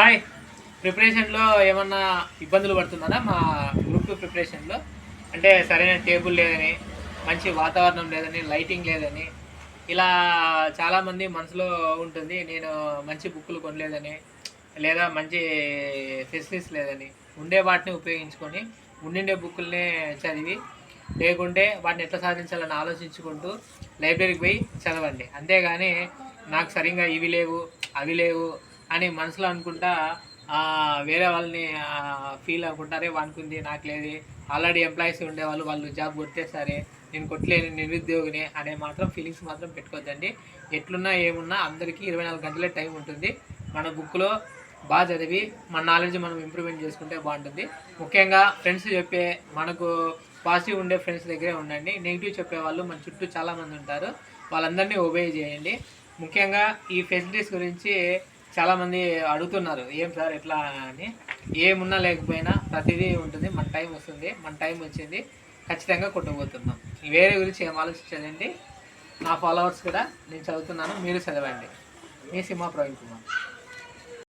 Hi. ప్రిపరేషన్లో ఏమన్నా ఇబ్బందులు పడుతున్నారా? మా గ్రూప్ ప్రిపరేషన్లో. అంటే సరైన టేబుల్ లేదని మంచి వాతావరణం లేదని లైటింగ్ లేదని ఇలా చాలామంది మనసులో ఉంటుంది నేను మంచి బుక్కులు కొనలేదని లేదా మంచి ఫెసిలిటీస్ లేదని. ఉండే వాటిని ఉపయోగించుకొని ఉండిండే బుక్కులనే చదివి లేకుంటే వాటిని ఎట్లా సాధించాలని ఆలోచించుకుంటూ లైబ్రరీకి పోయి చదవండి. అంతేగాని నాకు సరిగ్గా ఇవి లేవు అవి లేవు అని మనసులో అనుకుంటా వేరే వాళ్ళని ఫీల్ అనుకుంటారే వానుకుంది నాకు లేదు ఆల్రెడీ ఎంప్లాయీస్ ఉండేవాళ్ళు వాళ్ళు జాబ్ కొట్టేసరే నేను కొట్టలేని నిరుద్యోగిని అనే మాత్రం ఫీలింగ్స్ మాత్రం పెట్టుకోవద్దండి. ఎట్లున్నా ఏమున్నా అందరికీ ఇరవై నాలుగు గంటలే టైం ఉంటుంది. మన బుక్లో బాగా చదివి మన నాలెడ్జ్ మనం ఇంప్రూవ్మెంట్ చేసుకుంటే బాగుంటుంది. ముఖ్యంగా ఫ్రెండ్స్ చెప్పే మనకు పాజిటివ్ ఉండే ఫ్రెండ్స్ దగ్గరే ఉండండి. నెగిటివ్ చెప్పేవాళ్ళు మన చుట్టూ చాలామంది ఉంటారు. వాళ్ళందరినీ ఒబే చేయండి. ముఖ్యంగా ఈ ఫెసిలిటీస్ గురించి చాలామంది అడుగుతున్నారు ఏం సార్ ఎట్లా అని? ఏమున్నా లేకపోయినా ప్రతిదీ ఉంటుంది మన టైం వస్తుంది మన టైం వచ్చింది ఖచ్చితంగా కొట్టుకుపోతున్నాం. వేరే గురించి ఏం ఆలోచించదండి నా ఫాలోవర్స్ కూడా నేను చదువుతున్నాను మీరు చదవండి. మీ సినిమా ప్రవీణ్ కుమార్.